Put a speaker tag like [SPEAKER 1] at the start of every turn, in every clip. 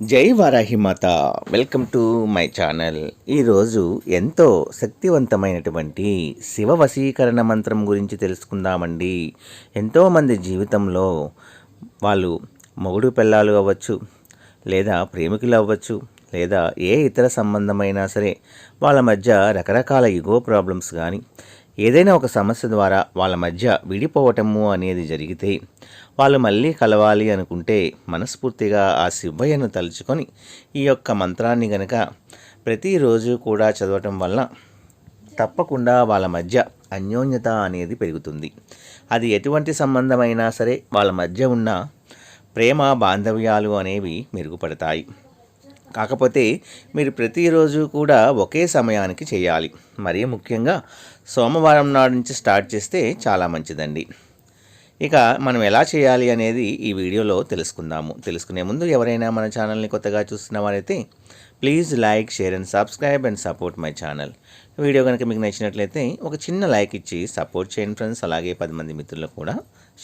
[SPEAKER 1] జై Varahimata welcome to my channel. ఈరోజు ఎంతో శక్తివంతమైనటువంటి శివ వశీకరణ మంత్రం గురించి తెలుసుకుందామండి. ఎంతోమంది జీవితంలో వాళ్ళు మొగుడు పిల్లలు అవ్వచ్చు లేదా ప్రేమికులు అవ్వచ్చు లేదా ఏ ఇతర సంబంధమైనా సరే వాళ్ళ మధ్య రకరకాల ఇగో ప్రాబ్లమ్స్ కానీ ఏదైనా ఒక సమస్య ద్వారా వాళ్ళ మధ్య విడిపోవటము అనేది జరిగితే వాళ్ళు మళ్ళీ కలవాలి అనుకుంటే మనస్ఫూర్తిగా ఆ శివయ్యను తలుచుకొని ఈ యొక్క మంత్రాన్ని గనక ప్రతిరోజు కూడా చదవటం వల్ల తప్పకుండా వాళ్ళ మధ్య అన్యోన్యత అనేది పెరుగుతుంది. అది ఎటువంటి సంబంధమైనా సరే వాళ్ళ మధ్య ఉన్న ప్రేమ బాంధవ్యాలు అనేవి మెరుగుపడతాయి. కాకపోతే మీరు ప్రతిరోజు కూడా ఒకే సమయానికి చేయాలి. మరీ ముఖ్యంగా సోమవారం నాడు నుంచి స్టార్ట్ చేస్తే చాలా మంచిదండి. ఇక మనం ఎలా చేయాలి అనేది ఈ వీడియోలో తెలుసుకుందాము. తెలుసుకునే ముందు ఎవరైనా మన ఛానల్ని కొత్తగా చూస్తున్న వారైతే please like share and subscribe and support my channel. Video కనుక మీకు నచ్చినట్లయితే ఒక చిన్న లైక్ ఇచ్చి సపోర్ట్ చేయండి ఫ్రెండ్స్. అలాగే పది మంది మిత్రులకు కూడా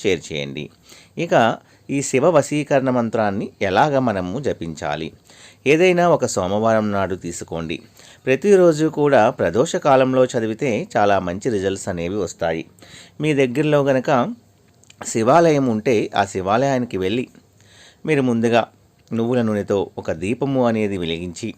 [SPEAKER 1] షేర్ చేయండి. ఇక ఈ శివ వశీకరణ మంత్రాన్ని ఎలాగ మనము జపించాలి? ఏదైనా ఒక సోమవారం నాడు తీసుకోండి. ప్రతిరోజు కూడా ప్రదోష కాలంలో చదివితే చాలా మంచి రిజల్ట్స్ అనేవి వస్తాయి. మీ దగ్గరలో గనక శివాలయం ఉంటే ఆ శివాలయానికి వెళ్ళి మీరు ముందుగా నువ్వుల నూనెతో ఒక దీపము అనేది వెలిగించి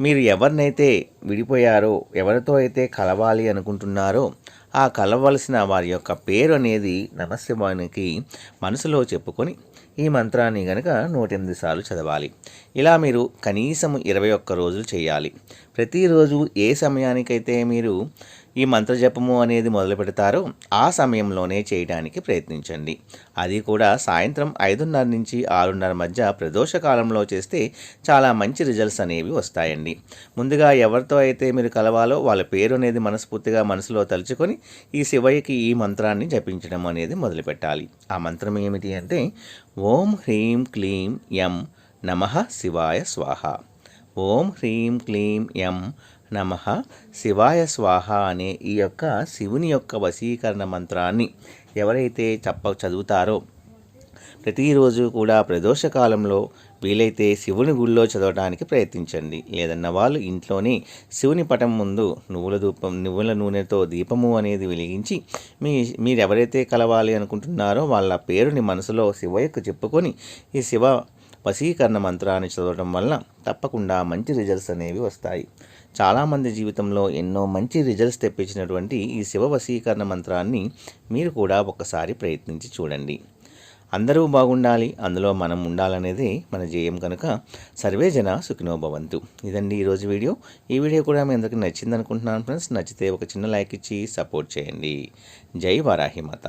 [SPEAKER 1] మీరు ఎవరినైతే విడిపోయారో ఎవరితో అయితే కలవాలి అనుకుంటున్నారో ఆ కలవలసిన వారి యొక్క పేరు అనేది నమశివానికి మనసులో చెప్పుకొని ఈ మంత్రాన్ని గనక నూట ఎనిమిది సార్లు చదవాలి. ఇలా మీరు కనీసం ఇరవై ఒక్క రోజులు చేయాలి. ప్రతిరోజు ఏ సమయానికైతే మీరు ఈ మంత్రజపము అనేది మొదలు పెడతారో. ఆ సమయంలోనే చేయడానికి ప్రయత్నించండి. అది కూడా సాయంత్రం ఐదున్నర నుంచి ఆరున్నర మధ్య ప్రదోష కాలంలో చేస్తే చాలా మంచి రిజల్ట్స్ అనేవి వస్తాయండి. ముందుగా ఎవరితో అయితే మీరు కలవాలో వాళ్ళ పేరు అనేది మనస్ఫూర్తిగా మనసులో తలుచుకొని ఈ శివయ్యకి ఈ మంత్రాన్ని జపించడం అనేది మొదలుపెట్టాలి ఆ మంత్రం ఏమిటి అంటే ఓం హ్రీం క్లీం యం నమ శివాయ స్వాహ. ఓం హ్రీం క్లీం ఎం నమ శివాయ స్వాహ అనే ఈ యొక్క శివుని యొక్క వశీకరణ మంత్రాన్ని ఎవరైతే చెప్ప చదువుతారో ప్రతిరోజు కూడా ప్రదోషకాలంలో వీలైతే శివుని గుళ్ళో చదవడానికి ప్రయత్నించండి. లేదన్న వాళ్ళు ఇంట్లోనే శివుని పటం ముందు నువ్వుల ధూపం నువ్వుల నూనెతో దీపము అనేది వెలిగించి మీ మీరు ఎవరైతే కలవాలి అనుకుంటున్నారో వాళ్ళ పేరుని మనసులో శివయ్యకు చెప్పుకొని ఈ శివ వశీకరణ మంత్రాన్ని చదవడం వల్ల తప్పకుండా మంచి రిజల్ట్స్ అనేవి వస్తాయి. చాలామంది జీవితంలో ఎన్నో మంచి రిజల్ట్స్ తెప్పించినటువంటి ఈ శివ వశీకరణ మంత్రాన్ని మీరు కూడా ఒకసారి ప్రయత్నించి చూడండి. అందరూ బాగుండాలి అందులో మనం ఉండాలనేది మన జేయం కనుక. సర్వే జన సుఖినోభవంతు ఇదండి ఈరోజు వీడియో. ఈ వీడియో కూడా మీ అందరికీ నచ్చింది అనుకుంటున్నాను ఫ్రెండ్స్. నచ్చితే ఒక చిన్న లైక్ ఇచ్చి సపోర్ట్ చేయండి. జై వారాహిమాత